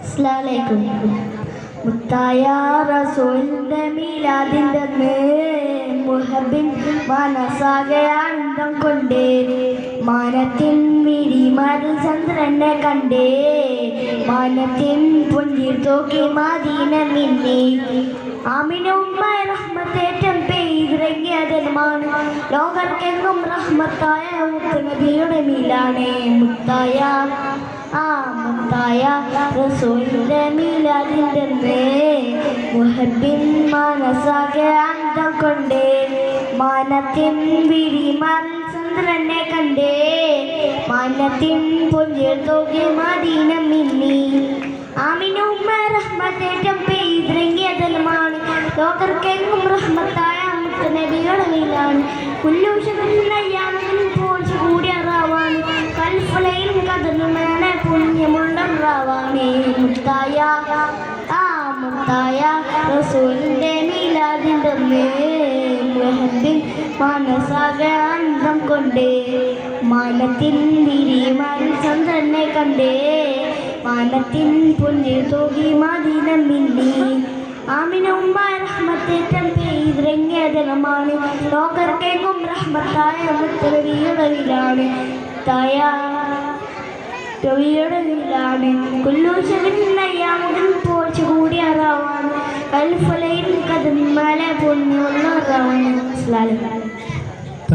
അസ്സലാമലൈക്കും. മുത്തായ റസൂലിന്റെ മീലാദിന്റെ അന്ന് മുഹബിൻ മനസ്സാകെ ആനന്ദം കൊണ്ടേ മാനത്തിൻ വിരിമാരിൽ ചന്ദ്രനെ കണ്ടേ മാനത്തിൻ പുഞ്ചിർ തോക്കി മാദീന നിന്നെ ആമിനുമ്മ റഹ്മത്തേറ്റം പെയ്തിറങ്ങിയതെന്നുമാണ് ലോകർക്കെങ്ങും റഹ്മത്തായ നബിയുടെ മീലാണ്. മുത്തായ ആ മുത്തായ റസൂലിന്റെ മീലാദിന്റെ മുഹബിൻ മനസ്സാകെ അന്തം കൊണ്ടേ. മാനത്തിൻ വിരിമാറിൽ ചന്ദ്രനെ കണ്ടേ. മാനത്തിൻ പുഞ്ചിൽ തോകെ മദീന മിന്നി. ആമിനുമ്മ റഹ്മത്തേറ്റം പെയ്തിറങ്ങിയതെന്നുമാണ് ലോകർക്കെങ്ങും റഹ്മത്തായ മീലാണ് കുല്ലൂഷയാമിൽ പോഴ്ച കൂടിയ റാവാണ് കൽഫലയിൽ കഥനുമേനെ പുണ്യമുള്ള റാവാണ് മുത്തായ ആ മുത്തായ റസൂലിന്റെ മീലാദിന്റെ മുഹബിൻ മനസ്സാകെ അന്തം കൊണ്ടേ മാനത്തിൻ വിരിമാൻ ചന്ദ്രനെ കണ്ടേ മാനത്തിൻ പുണ്യ തോകി മദീന മിന്നി. ആമിന ഉമ്മ റഹ്മത്തേറ്റം പെയ്തിറങ്ങിയതനമാണ് ലോകർക്കെങ്ങും റഹ്മത്തായ പോച്ചു കൂടിയ റാവാണ് കൽഫലയിൽ കഥന്മാലെ പുണ്യമുള്ള റാവാണ് അസ്സലാമു അലൈക്കും